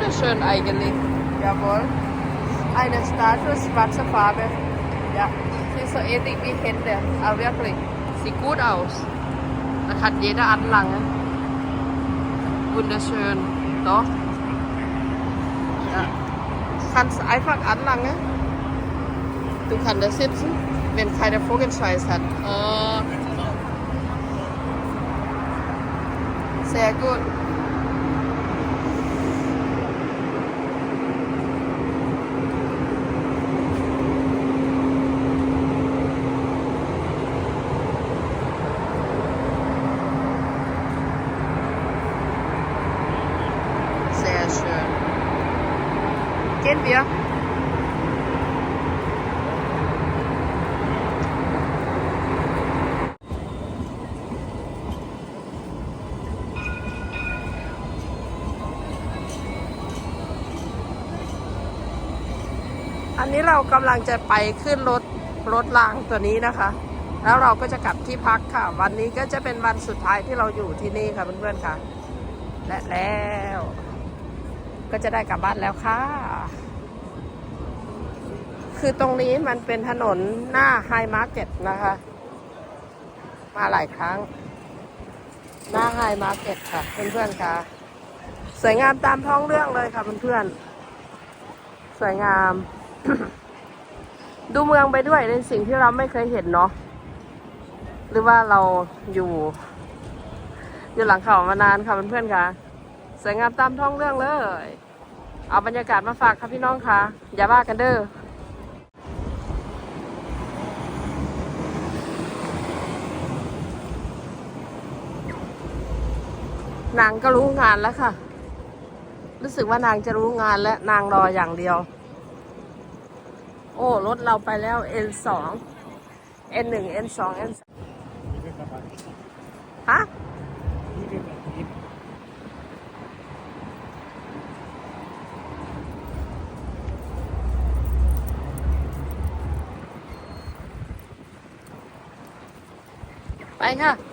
wunderschön eigentlich. Jawohl. Eine Statue, schwarze Farbe. Ja, sie ist so ähnlich wie Hände. Aber wirklich, sieht gut aus. Das hat jeder Anlange. Wunderschön. Doch. Ja. Kannst einfach anlangen. Du kannst da sitzen, wenn keiner Vogelscheiß hat. Oh. Sehr gut. Gehen wir. อันนี้เรากำลังจะไปขึ้นรถรถรางตัวนี้นะคะ แล้วเราก็จะกลับที่พักค่ะ วันนี้ก็จะเป็นวันสุดท้ายที่เราอยู่ที่นี่ค่ะเพื่อนๆค่ะ และแล้ว ก็จะได้กลับบ้านแล้วค่ะ คือตรงนี้มันเป็นถนนหน้าไฮมาร์เก็ตนะคะ มาหลายครั้ง หน้าไฮมาร์เก็ตค่ะเพื่อนๆค่ะ สวยงามตามท้องเรื่องเลยค่ะเพื่อนๆ สวยงาม ดูเมืองไปด้วยในสิ่งที่เราไม่เคยเห็นเนาะ หรือว่าเราอยู่ อยู่หลังเขามานานค่ะเพื่อนๆค่ะ สวยงามตามท้องเรื่องเลย เอาบรรยากาศมาฝากค่ะพี่น้องค่ะ อย่าว่ากันเด้อนางก็รู้งานแล้วค่ะ รู้สึกว่านางจะรู้งานและนางรออย่างเดียว โอ้ รถเราไปแล้ว N2 N1 N2 N3 ฮะ ไปค่ะ